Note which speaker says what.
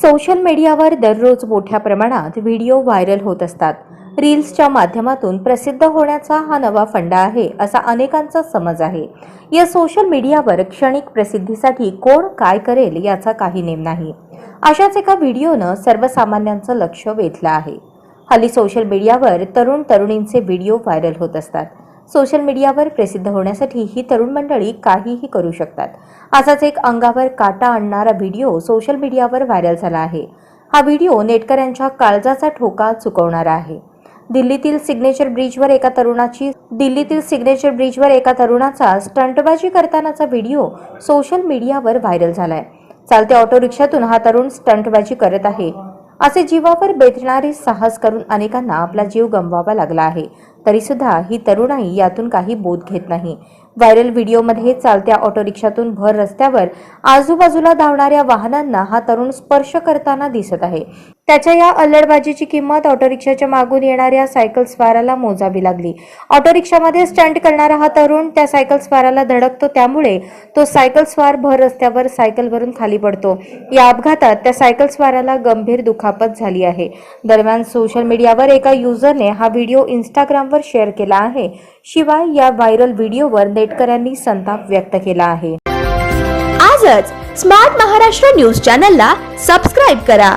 Speaker 1: Social मीडियावर दररोज मोठ्या प्रमाणात व्हिडिओ व्हायरल होत असतात. रील्सच्या माध्यमातून प्रसिद्ध होण्याचा हा नवा फंडा आहे असा अनेकांचा समज आहे. या सोशल मीडियावर क्षणिक प्रसिद्धीसाठी कोण काय करेल याचा काही नेम नाही. अशाच एका व्हिडिओनं सर्वसामान्यांचं लक्ष वेधलं आहे. हल्ली सोशल मीडियावर तरुण तरुणींचे व्हिडिओ व्हायरल होत असतात. सोशल मीडियावर प्रसिद्ध होण्यासाठी ही तरुण मंडळी काहीही करू शकतात. असाच एक अंगावर काटा आणणारा व्हिडिओ सोशल मीडियावर व्हायरल झाला आहे. हा व्हिडिओ नेटकऱ्यांच्या काळजाचा ठोका चुकवणारा आहे. दिल्लीतील सिग्नेचर ब्रिजवर एका तरुणाची दिल्लीतील सिग्नेचर ब्रिजवर एका तरुणाचा स्टंटबाजी करतानाचा व्हिडिओ सोशल मीडियावर व्हायरल झालाय. चालत्या ऑटो रिक्षातून हा तरुण स्टंटबाजी करत आहे. असे जीवावर बेतणारे साहस करून अनेकांना आपला जीव गमवावा लागला आहे. तरीसुद्धा ही तरुणाई यातून काही बोध घेत नाही. व्हायरल व्हिडिओमध्ये चालत्या ऑटो रिक्षातून भर रस्त्यावर आजूबाजूला धावणाऱ्या वाहनांना हा तरुण स्पर्श करताना दिसत आहे. त्याच्या या अल्लडबाजीची किंमत ऑटो रिक्षाच्या मागून येणाऱ्या सायकल स्वाराला मोजावी लागली. ऑटो रिक्षामध्ये स्टंट करणारा हा तरुण त्या सायकल स्वाराला धडकतो त्यामुळे तो सायकल स्वार भर रस्त्यावर सायकलवरून खाली पडतो. या अपघातात त्या सायकल स्वाराला गंभीर दुखापत झाली आहे. दरम्यान सोशल मीडियावर एका युजरने हा व्हिडिओ इंस्टाग्रामवर शेअर केला आहे. शिवाय या व्हायरल व्हिडिओवर नेटकऱ्यांनी संताप व्यक्त केला आहे.
Speaker 2: आजच स्मार्ट महाराष्ट्र न्यूज चॅनलला सबस्क्राईब करा.